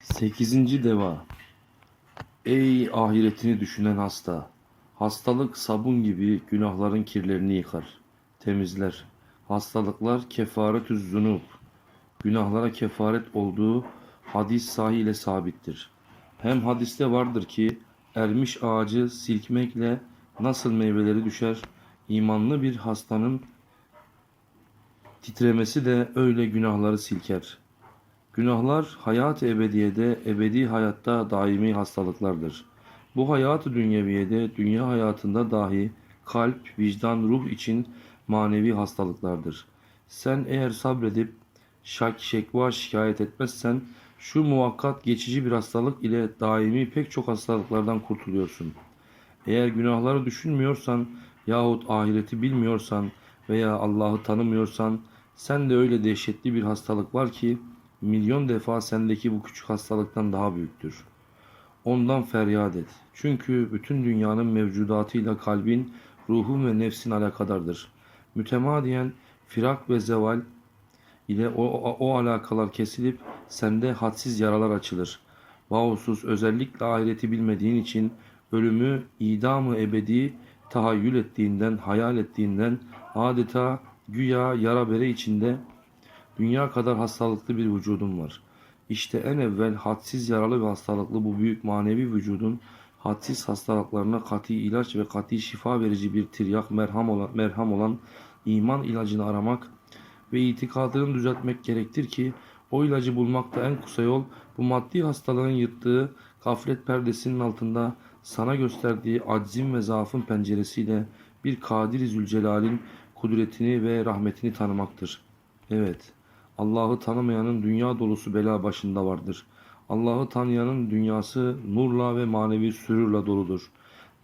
Sekizinci deva. Ey ahiretini düşünen hasta! Hastalık sabun gibi günahların kirlerini yıkar, temizler. Hastalıklar kefaretü zunub. Günahlara kefaret olduğu hadis sahiyle sabittir. Hem hadiste vardır ki ermiş ağacı silkmekle nasıl meyveleri düşer, imanlı bir hastanın titremesi de öyle günahları silker. Günahlar hayat-ı ebediyede, ebedi hayatta daimi hastalıklardır. Bu hayat-ı dünyeviyede, dünya hayatında dahi kalp, vicdan, ruh için manevi hastalıklardır. Sen eğer sabredip şak, şekva şikayet etmezsen şu muvakkat geçici bir hastalık ile daimi pek çok hastalıklardan kurtuluyorsun. Eğer günahları düşünmüyorsan yahut ahireti bilmiyorsan veya Allah'ı tanımıyorsan sen de öyle dehşetli bir hastalık var ki milyon defa sendeki bu küçük hastalıktan daha büyüktür. Ondan feryat et. Çünkü bütün dünyanın mevcudatıyla kalbin, ruhun ve nefsin alakadardır. Mütemadiyen firak ve zeval ile o, o, o alakalar kesilip sende hadsiz yaralar açılır. Vahusuz özellikle ahireti bilmediğin için ölümü idamı ebedi tahayyül ettiğinden, hayal ettiğinden adeta güya yara bere içinde dünya kadar hastalıklı bir vücudun var. İşte en evvel hadsiz yaralı ve hastalıklı bu büyük manevi vücudun hadsiz hastalıklarına kati ilaç ve kati şifa verici bir tiryak merham olan, merham olan iman ilacını aramak ve itikadını düzeltmek gerektir ki o ilacı bulmakta en kısa yol bu maddi hastalığın yırttığı gaflet perdesinin altında sana gösterdiği aczin ve zaafın penceresiyle bir Kadir-i Zülcelal'in kudretini ve rahmetini tanımaktır. Evet, Allah'ı tanımayanın dünya dolusu bela başında vardır. Allah'ı tanıyanın dünyası nurla ve manevi sürürle doludur.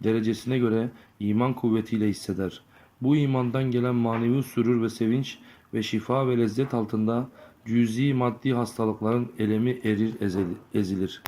Derecesine göre iman kuvvetiyle hisseder. Bu imandan gelen manevi sürür ve sevinç ve şifa ve lezzet altında cüzi maddi hastalıkların elemi erir ezilir.